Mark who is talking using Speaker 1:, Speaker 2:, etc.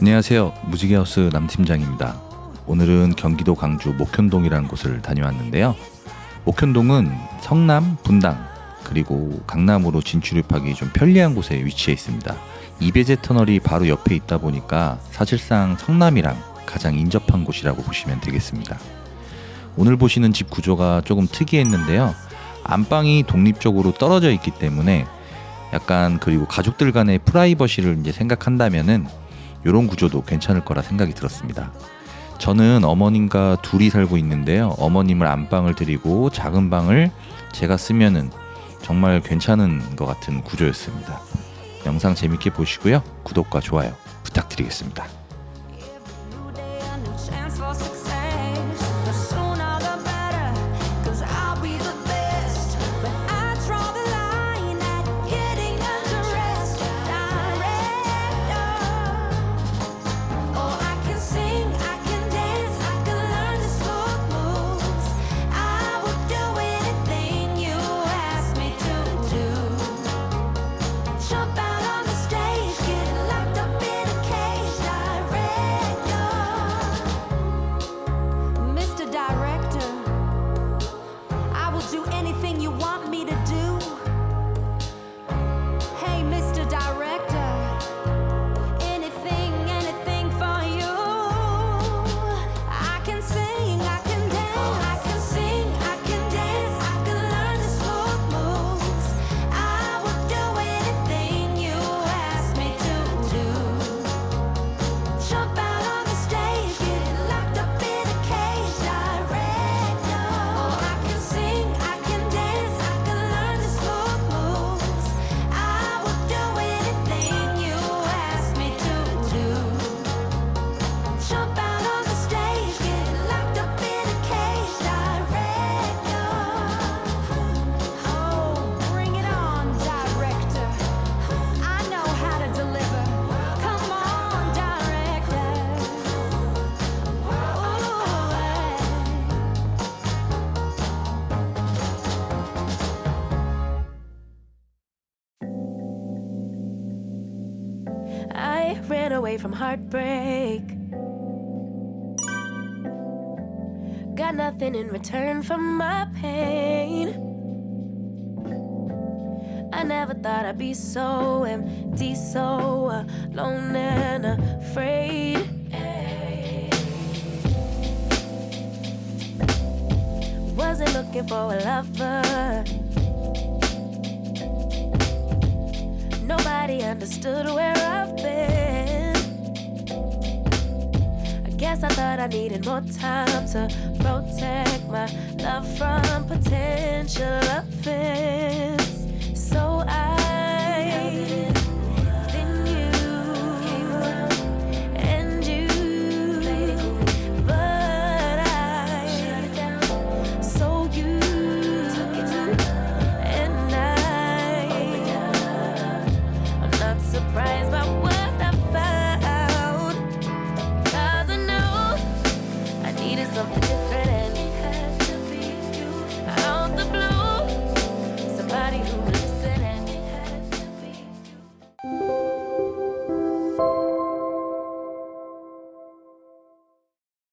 Speaker 1: 안녕하세요. 무지개하우스 남팀장입니다. 오늘은 경기도 광주 목현동이라는 곳을 다녀왔는데요. 목현동은 성남, 분당, 그리고 강남으로 진출입하기 좀 편리한 곳에 위치해 있습니다. 이배제 터널이 바로 옆에 있다 보니까 사실상 성남이랑 가장 인접한 곳이라고 보시면 되겠습니다. 오늘 보시는 집 구조가 조금 특이했는데요. 안방이 독립적으로 떨어져 있기 때문에 약간 그리고 가족들 간의 프라이버시를 이제 생각한다면은 이런 구조도 괜찮을 거라 생각이 들었습니다. 저는 어머님과 둘이 살고 있는데요. 어머님을 안방을 드리고 작은 방을 제가 쓰면은 정말 괜찮은 것 같은 구조였습니다. 영상 재밌게 보시고요. 구독과 좋아요 부탁드리겠습니다.
Speaker 2: I
Speaker 3: ran away from heartbreak. Got nothing in return for my pain. I never thought I'd be so empty, so alone and afraid. Wasn't looking for a lover. Nobody understood where I've been. I guess I thought I needed more time to protect my love from